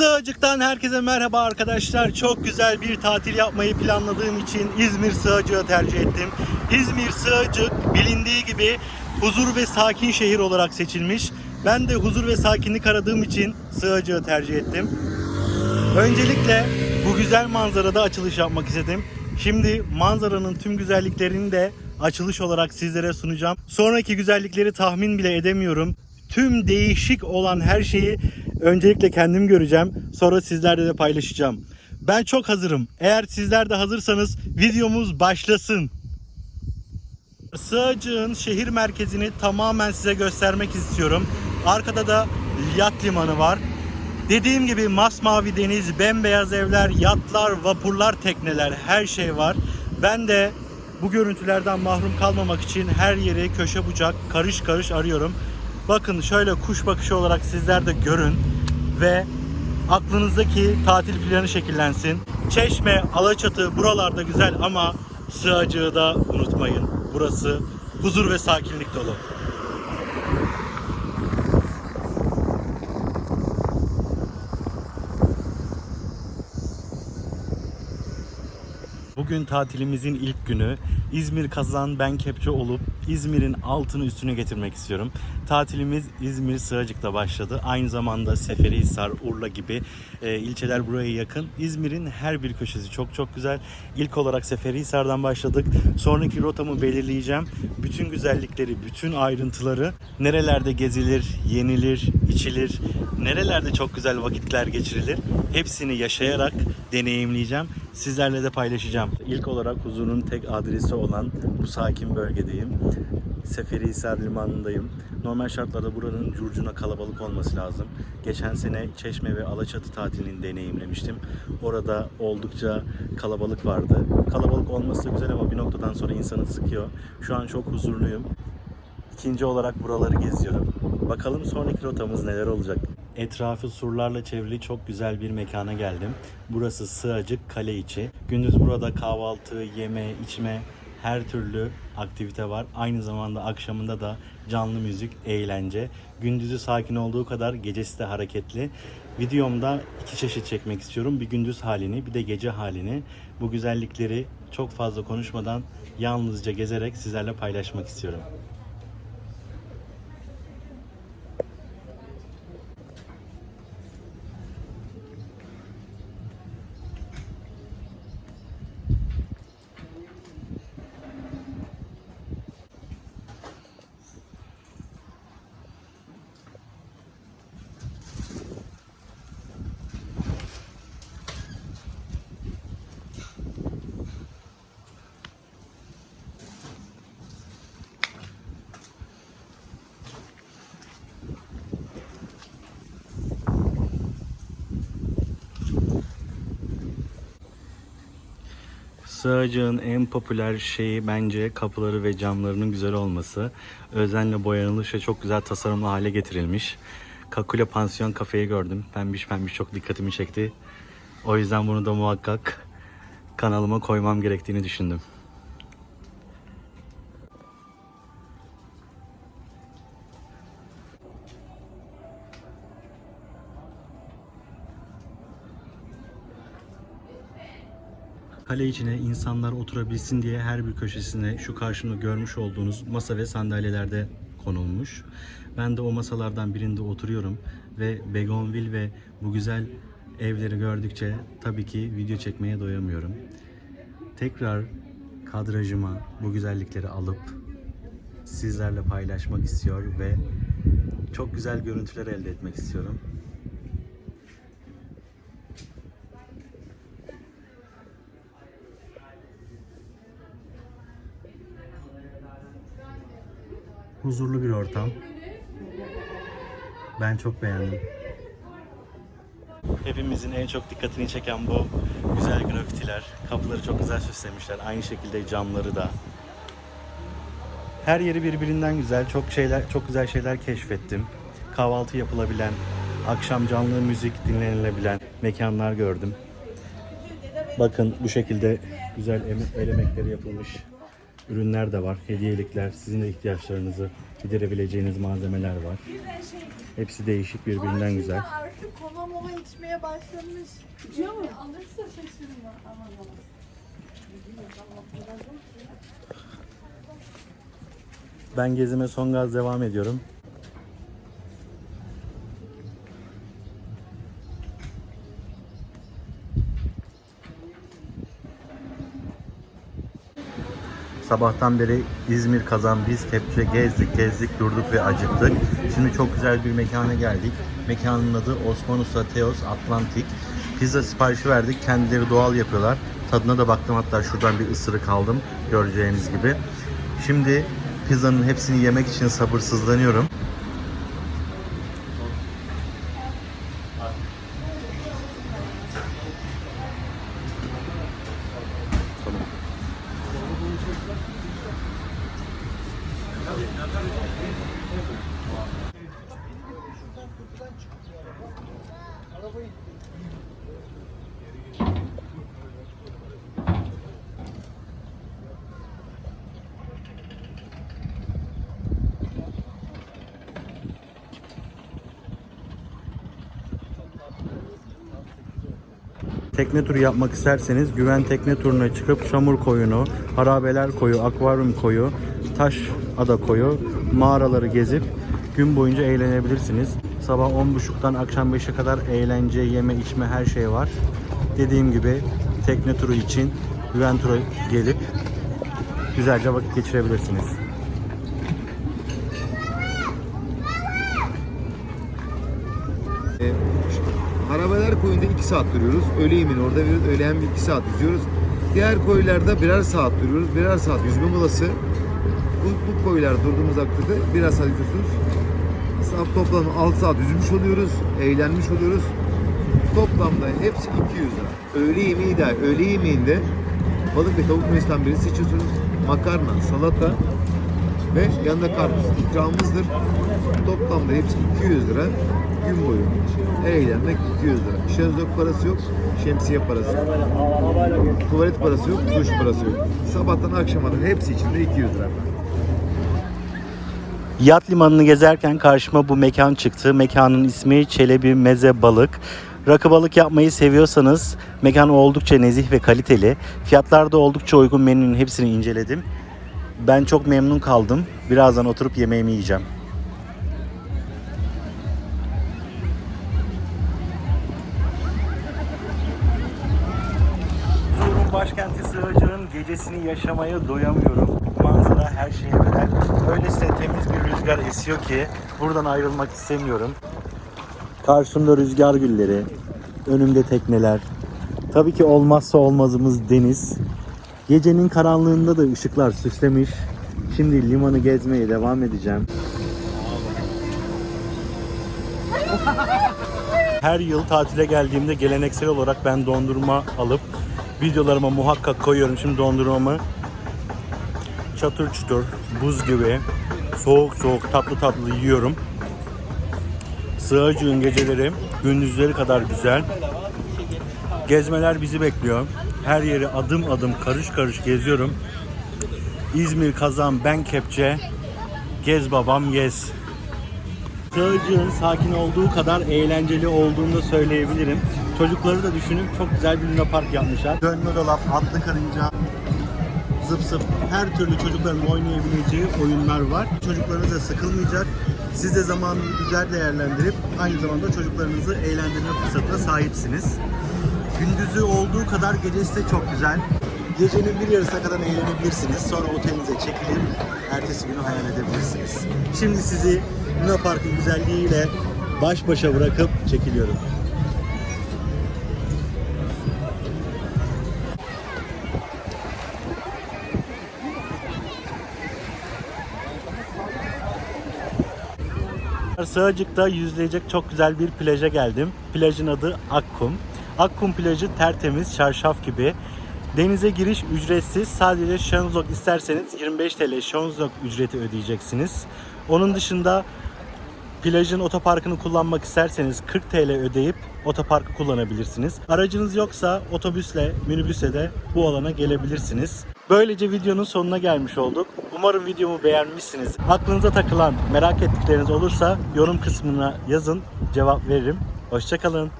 Sığacık'tan herkese merhaba arkadaşlar. Çok güzel bir tatil yapmayı planladığım için İzmir Sığacık'ı tercih ettim. İzmir Sığacık bilindiği gibi huzur ve sakin şehir olarak seçilmiş. Ben de huzur ve sakinlik aradığım için Sığacık'ı tercih ettim. Öncelikle bu güzel manzarada açılış yapmak istedim. Şimdi manzaranın tüm güzelliklerini de açılış olarak sizlere sunacağım. Sonraki güzellikleri tahmin bile edemiyorum. Tüm değişik olan her şeyi öncelikle kendim göreceğim. Sonra sizlerle de paylaşacağım. Ben çok hazırım. Eğer sizler de hazırsanız videomuz başlasın. Sığacık'ın şehir merkezini tamamen size göstermek istiyorum. Arkada da yat limanı var. Dediğim gibi masmavi deniz, bembeyaz evler, yatlar, vapurlar, tekneler her şey var. Ben de bu görüntülerden mahrum kalmamak için her yeri köşe bucak, karış karış arıyorum. Bakın şöyle kuş bakışı olarak sizler de görün ve aklınızdaki tatil planı şekillensin. Çeşme, Alaçatı buralarda güzel ama Sığacığı da unutmayın. Burası huzur ve sakinlik dolu. Bugün tatilimizin ilk günü. İzmir kazan ben kepçe olup İzmir'in altını üstüne getirmek istiyorum. Tatilimiz İzmir Sığacık'ta başladı. Aynı zamanda Seferihisar, Urla gibi e, ilçeler buraya yakın. İzmir'in her bir köşesi çok çok güzel. İlk olarak Seferihisar'dan başladık. Sonraki rotamı belirleyeceğim. Bütün güzellikleri, bütün ayrıntıları nerelerde gezilir, yenilir, içilir, nerelerde çok güzel vakitler geçirilir. Hepsini yaşayarak deneyimleyeceğim. Sizlerle de paylaşacağım. İlk olarak huzurun tek adresi olan bu sakin bölgedeyim. Seferihisar Limanı'ndayım. Normal şartlarda buranın curcuna kalabalık olması lazım. Geçen sene Çeşme ve Alaçatı tatilini deneyimlemiştim. Orada oldukça kalabalık vardı. Kalabalık olması da güzel ama bir noktadan sonra insanı sıkıyor. Şu an çok huzurluyum. İkinci olarak buraları geziyorum. Bakalım sonraki rotamız neler olacak. Etrafı surlarla çevrili çok güzel bir mekana geldim. Burası Sığacık Kale içi. Gündüz burada kahvaltı, yeme, içme her türlü aktivite var. Aynı zamanda akşamında da canlı müzik, eğlence. Gündüzü sakin olduğu kadar gecesi de hareketli. Videomda iki çeşit çekmek istiyorum. Bir gündüz halini, bir de gece halini. Bu güzellikleri çok fazla konuşmadan yalnızca gezerek sizlerle paylaşmak istiyorum. Sığacağın en popüler şeyi bence kapıları ve camlarının güzel olması. Özenle boyanılmış ve çok güzel tasarımlı hale getirilmiş. Kakule Pansiyon kafeyi gördüm. Pembiş pembiş çok dikkatimi çekti. O yüzden bunu da muhakkak kanalıma koymam gerektiğini düşündüm. Kale içine insanlar oturabilsin diye her bir köşesine şu karşımda görmüş olduğunuz masa ve sandalyelerde konulmuş. Ben de o masalardan birinde oturuyorum ve Begonville ve bu güzel evleri gördükçe tabii ki video çekmeye doyamıyorum. Tekrar kadrajıma bu güzellikleri alıp sizlerle paylaşmak istiyor ve çok güzel görüntüler elde etmek istiyorum. Huzurlu bir ortam. Ben çok beğendim. Hepimizin en çok dikkatini çeken bu güzel grafitiler. Kapıları çok güzel süslemişler. Aynı şekilde camları da. Her yeri birbirinden güzel. Çok şeyler, çok güzel şeyler keşfettim. Kahvaltı yapılabilen, akşam canlı müzik dinlenilebilen mekanlar gördüm. Bakın bu şekilde güzel el emekleri yapılmış ürünler de var. Hediyelikler, sizin de ihtiyaçlarınızı giderebileceğiniz malzemeler var. Hepsi değişik, birbirinden güzel. Artık kola mola içmeye başlamış. Biliyor musun? Alırsa şaşırma. Aman aman. Ben gezime son gaz devam ediyorum. Sabahtan beri İzmir, Kazan, biz kepçe gezdik, gezdik, durduk ve acıktık. Şimdi çok güzel bir mekana geldik. Mekanın adı Osman Usta Teos Atlantik. Pizza siparişi verdik. Kendileri doğal yapıyorlar. Tadına da baktım hatta şuradan bir ısırık aldım göreceğiniz gibi. Şimdi pizzanın hepsini yemek için sabırsızlanıyorum. Tekne turu yapmak isterseniz Güven Tekne Turu'na çıkıp Çamur Koyunu, Harabeler Koyu, Akvaryum Koyu, Taş Ada Koyu, mağaraları gezip gün boyunca eğlenebilirsiniz. Sabah 10.30'dan akşam 5'e kadar eğlence, yeme, içme her şey var. Dediğim gibi tekne turu için Güven Tur'a gelip güzelce vakit geçirebilirsiniz. Harabeler koyunda 2 saat duruyoruz. Öğle yemeğini orada veriyoruz. Öğleyen bir 2 saat yüzüyoruz. Diğer koylarda birer saat duruyoruz. Birer saat yüzme molası. Bu, bu koylar durduğumuz vakitte birer saat yüzüyorsunuz. Toplam 6 saat yüzmüş oluyoruz. Eğlenmiş oluyoruz. Toplamda hepsi 200 lira. Öğle yemeği de öğle yemeğinde balık ve tavuk mesinden birini seçiyorsunuz. Makarna, salata ve yanında karpuz ikramımızdır. Toplamda hepsi 200 lira. Gün boyu eğlenmek 200 lira. Şezlong parası yok, şemsiye parası yok. Tuvalet parası yok, duş parası yok. Sabahtan akşama kadar hepsi içinde 200 lira. Yat limanını gezerken karşıma bu mekan çıktı. Mekanın ismi Çelebi Meze Balık. Rakı balık yapmayı seviyorsanız mekan oldukça nezih ve kaliteli. Fiyatlar da oldukça uygun menünün hepsini inceledim. Ben çok memnun kaldım. Birazdan oturup yemeğimi yiyeceğim. Huzurun başkenti Sığacık'ın gecesini yaşamaya doyamıyorum. Manzara her şeye bedel. Öylesine temiz bir rüzgar esiyor ki buradan ayrılmak istemiyorum. Karşımda rüzgar gülleri, önümde tekneler. Tabii ki olmazsa olmazımız deniz. Gecenin karanlığında da ışıklar süslemiş. Şimdi limanı gezmeye devam edeceğim. Her yıl tatile geldiğimde geleneksel olarak ben dondurma alıp videolarıma muhakkak koyuyorum. Şimdi dondurmamı çatır çutur, buz gibi soğuk soğuk tatlı tatlı yiyorum. Sığacığın geceleri gündüzleri kadar güzel. Gezmeler bizi bekliyor. Her yeri adım adım karış karış geziyorum. İzmir, Kazan, Ben Kepçe. Gez babam gez. Sığacığın sakin olduğu kadar eğlenceli olduğunu da söyleyebilirim. Çocukları da düşünün çok güzel bir luna yapmışlar. Dönme dolap, atlı karınca, zıp zıp her türlü çocukların oynayabileceği oyunlar var. Çocuklarınız da sıkılmayacak. Siz de zamanını güzel değerlendirip aynı zamanda çocuklarınızı eğlendirme fırsatına sahipsiniz. Gündüzü olduğu kadar gecesi de çok güzel. Gecenin bir yarısına kadar eğlenebilirsiniz. Sonra otelinize çekilip ertesi günü hayal edebilirsiniz. Şimdi sizi Luna Park'ın güzelliğiyle baş başa bırakıp çekiliyorum. Sığacık'ta yüzleyecek çok güzel bir plaja geldim. Plajın adı Akkum. Akkum plajı tertemiz, çarşaf gibi. Denize giriş ücretsiz. Sadece şezlong isterseniz 25 TL şezlong ücreti ödeyeceksiniz. Onun dışında plajın otoparkını kullanmak isterseniz 40 TL ödeyip otoparkı kullanabilirsiniz. Aracınız yoksa otobüsle, minibüsle de bu alana gelebilirsiniz. Böylece videonun sonuna gelmiş olduk. Umarım videomu beğenmişsiniz. Aklınıza takılan, merak ettikleriniz olursa yorum kısmına yazın, cevap veririm. Hoşçakalın.